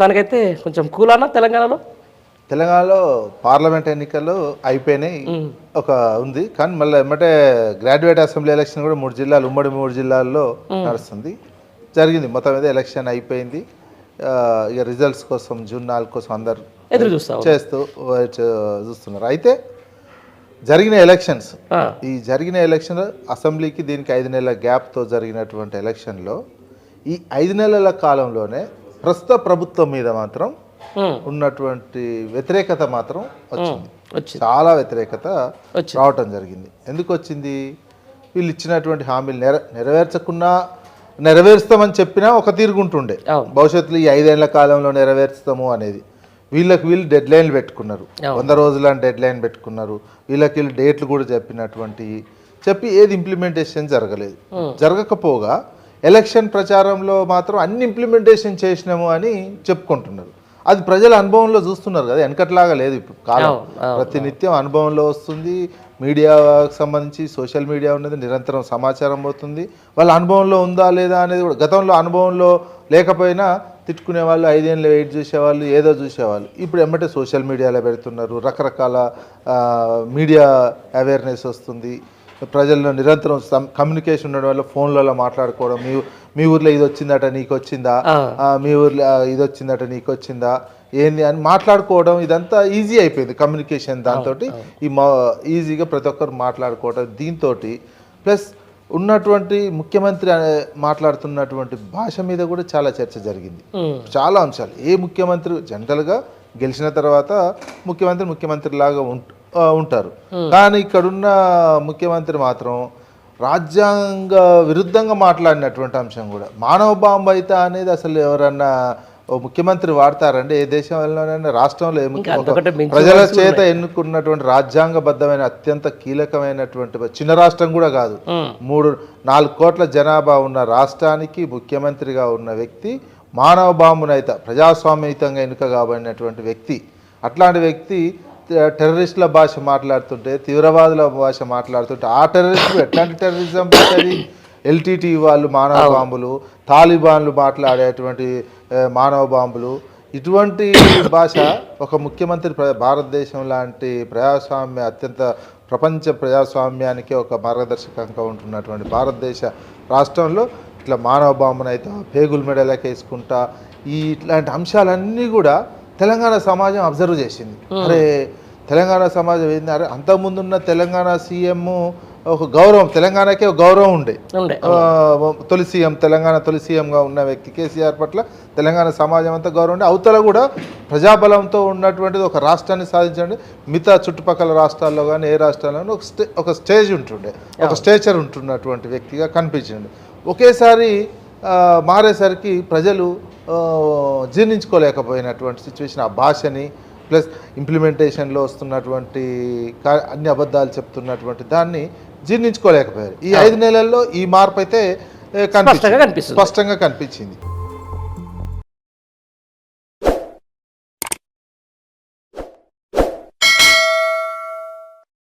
మొత్తానికైతే కొంచెం కూలానా తెలంగాణలో? తెలంగాణలో పార్లమెంట్ ఎన్నికలు అయిపోయినాయి. ఒక ఉంది. కానీ మళ్ళీ ఎమ్మటే గ్రాడ్యుయేట్ అసెంబ్లీ ఎలక్షన్ కూడా మూడు జిల్లాలు ఉమ్మడి మూడు జిల్లాల్లో నడుస్తుంది. జరిగింది. మొత్తం మీద ఎలక్షన్ అయిపోయింది. ఇక రిజల్ట్స్ కోసం జూన్ నాలుగు కోసం అందరు ఎదురు చేస్తూ చూస్తున్నారు. అయితే జరిగిన ఎలక్షన్స్. ఈ జరిగిన ఎలక్షన్ అసెంబ్లీకి దీనికి ఐదు నెలల గ్యాప్తో జరిగినటువంటి ఎలక్షన్లో ఈ ఐదు నెలల కాలంలోనే ప్రస్తుత ప్రభుత్వం మీద మాత్రం ఉన్నటువంటి వ్యతిరేకత మాత్రం వచ్చింది. చాలా వ్యతిరేకత. రావటం జరిగింది. ఎందుకు వచ్చింది? వీళ్ళు ఇచ్చినటువంటి హామీలు నెర నెరవేర్చకున్నా నెరవేరుస్తామని చెప్పినా ఒక తీరుగుంటుండే. భవిష్యత్తులో ఈ ఐదేళ్ళ కాలంలో నెరవేరుస్తాము అనేది. వీళ్ళకి వీళ్ళు డెడ్ లైన్లు పెట్టుకున్నారు. వంద రోజులని డెడ్ లైన్ పెట్టుకున్నారు. వీళ్ళకి వీళ్ళు డేట్లు కూడా చెప్పినటువంటి చెప్పి ఏది ఇంప్లిమెంటేషన్ జరగలేదు. జరగకపోగా ఎలక్షన్ ప్రచారంలో మాత్రం అన్ని ఇంప్లిమెంటేషన్ చేసినాము అని చెప్పుకుంటున్నారు. అది ప్రజల అనుభవంలో చూస్తున్నారు కదా వెనకట్లాగా లేదు ఇప్పుడు కాలం. ప్రతినిత్యం అనుభవంలో వస్తుంది మీడియాకు సంబంధించి సోషల్ మీడియా ఉన్నది నిరంతరం సమాచారం పోతుంది. వాళ్ళ అనుభవంలో ఉందా లేదా అనేది కూడా గతంలో అనుభవంలో లేకపోయినా తిట్టుకునే వాళ్ళు ఐదేళ్ళు వెయిట్ చూసేవాళ్ళు ఏదో చూసేవాళ్ళు. ఇప్పుడు ఎమ్మటే సోషల్ మీడియాలో పెడుతున్నారు రకరకాల మీడియా అవేర్నెస్ వస్తుంది. ప్రజల్లో నిరంతరం కమ్యూనికేషన్ ఉండడం వల్ల ఫోన్లలో మాట్లాడుకోవడం మీ మీ ఊర్లో ఇది వచ్చిందట నీకు వచ్చిందా? మీ ఊర్లో ఇది వచ్చిందట నీకు వచ్చిందా? ఏంది అని మాట్లాడుకోవడం ఇదంతా ఈజీ అయిపోయింది కమ్యూనికేషన్ దాంతో ఈ మా ఈజీగా ప్రతి ఒక్కరు మాట్లాడుకోవడం దీంతో ప్లస్ ఉన్నటువంటి ముఖ్యమంత్రి అనే మాట్లాడుతున్నటువంటి భాష మీద కూడా చాలా చర్చ జరిగింది. చాలా అంశాలు. ఏ ముఖ్యమంత్రి జనరల్గా గెలిచిన తర్వాత ముఖ్యమంత్రి ముఖ్యమంత్రి లాగా ఉంటారు. కానీ ఇక్కడున్న ముఖ్యమంత్రి మాత్రం రాజ్యాంగ విరుద్ధంగా మాట్లాడినటువంటి అంశం కూడా. మానవ బాంబు అయితే అనేది అసలు ఎవరన్నా ముఖ్యమంత్రి వాడతారండి? ఏ దేశంలోనైనా రాష్ట్రంలో ఏ ముఖ్య- అంతకంటే మించిన ప్రజల చేత ఎన్నుకున్నటువంటి రాజ్యాంగబద్ధమైన అత్యంత కీలకమైనటువంటి చిన్న రాష్ట్రం కూడా కాదు. మూడు నాలుగు కోట్ల జనాభా ఉన్న రాష్ట్రానికి ముఖ్యమంత్రిగా ఉన్న వ్యక్తి మానవ బాంబునైత ప్రజాస్వామ్యయుతంగా ఎన్నిక కాబడినటువంటి వ్యక్తి. అట్లాంటి వ్యక్తి టెర్రరిస్టుల భాష మాట్లాడుతుంటే తీవ్రవాదుల భాష మాట్లాడుతుంటే ఆ టెర్రరిస్టులు ఎట్లాంటి టెర్రరిజం పెట్టేది ఎల్టీటీ వాళ్ళు మానవ బాంబులు తాలిబాన్లు మాట్లాడేటువంటి మానవ బాంబులు. ఇటువంటి భాష ఒక ముఖ్యమంత్రి ప్ర- భారతదేశం లాంటి ప్రజాస్వామ్య అత్యంత ప్రపంచ ప్రజాస్వామ్యానికి ఒక మార్గదర్శకంగా ఉంటున్నటువంటి భారతదేశ రాష్ట్రంలో ఇట్లా మానవ బాంబునైతే పేగుల మెడలకి వేసుకుంటా ఈ ఇట్లాంటి అంశాలన్నీ కూడా తెలంగాణ సమాజం అబ్జర్వ్ చేసింది. అరే తెలంగాణ సమాజం ఏంది? అరే అంతకుముందున్న తెలంగాణ సీఎం ఒక గౌరవం తెలంగాణకే ఒక గౌరవం ఉండే. తొలి సీఎం తెలంగాణ తొలి సీఎంగా ఉన్న వ్యక్తి కేసీఆర్ పట్ల తెలంగాణ సమాజం అంతా గౌరవం ఉండే. అవతల కూడా ప్రజాబలంతో ఉన్నటువంటిది ఒక రాష్ట్రాన్ని సాధించండి. మిగతా చుట్టుపక్కల రాష్ట్రాల్లో కానీ ఏ రాష్ట్రాల్లో ఒక స్టే ఒక స్టేజ్ ఉంటుండే. ఒక స్టేచర్ ఉంటున్నటువంటి వ్యక్తిగా కనిపించండి ఒకేసారి మారేసరికి ప్రజలు జీర్ణించుకోలేకపోయినటువంటి సిచ్యువేషన్ ఆ భాషని ప్లస్ ఇంప్లిమెంటేషన్లో వస్తున్నటువంటి అన్ని అబద్ధాలు చెప్తున్నటువంటి దాన్ని జీర్ణించుకోలేకపోయారు. ఈ ఐదు నెలల్లో ఈ మార్పు అయితే కనిపిస్తుంది. స్పష్టంగా కనిపించింది.